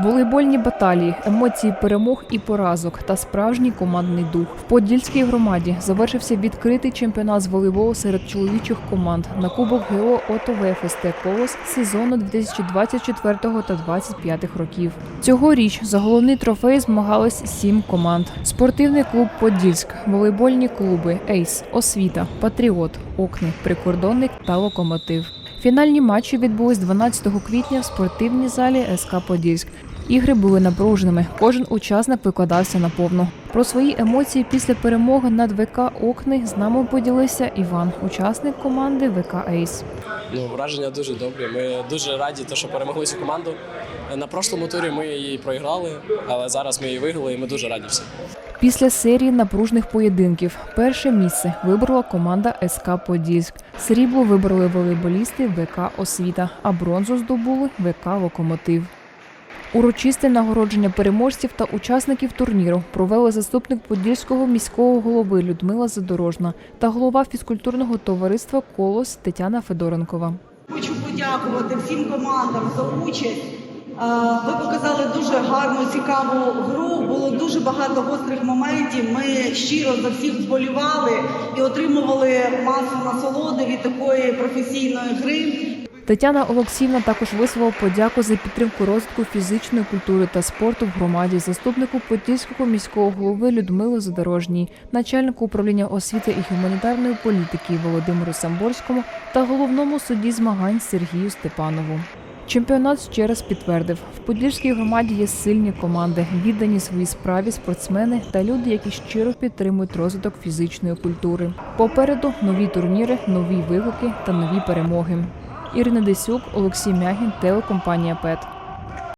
Волейбольні баталії, емоції перемог і поразок та справжній командний дух. В Подільській громаді завершився відкритий чемпіонат з волейболу серед чоловічих команд на Кубок ГО ОТО ВФСТ Колос сезону 2024 та 2025 років. Цьогоріч за головний трофей змагались сім команд: спортивний клуб Подільськ, волейбольні клуби Ейс, Освіта, Патріот, Окни, Прикордонник та Локомотив. Фінальні матчі відбулись 12 квітня в спортивній залі СК Подільськ. Ігри були напруженими. Кожен учасник викладався наповну. Про свої емоції після перемоги над ВК Окни з нами поділився Іван, учасник команди ВК Ейс. Ну, враження дуже добрі. Ми дуже раді, що перемогли цю команду. На прошлому турі ми її проіграли, але зараз ми її виграли і ми дуже раді всі. Після серії напружних поєдинків перше місце вибрала команда СК Подільськ. Срібло вибрали волейболісти ВК Освіта, а бронзу здобули ВК Локомотив. Урочисте нагородження переможців та учасників турніру провели заступник Подільського міського голови Людмила Задорожна та голова фізкультурного товариства Колос Тетяна Федоренкова. Хочу подякувати всім командам за участь. Е, Ви показали дуже гарну, цікаву гру. Було дуже багато гострих моментів. Ми щиро за всіх вболівали і отримували масу насолоди від такої професійної гри. Тетяна Олексіївна також висловила подяку за підтримку розвитку фізичної культури та спорту в громаді, заступнику Подільського міського голови Людмили Задорожній, начальнику управління освіти і гуманітарної політики Володимиру Самборському та головному судді змагань Сергію Степанову. Чемпіонат ще раз підтвердив, в Подільській громаді є сильні команди, віддані своїй справі спортсмени та люди, які щиро підтримують розвиток фізичної культури. Попереду нові турніри, нові виклики та нові перемоги. Ірина Десюк, Олексій Мягін, телекомпанія ПЕТ.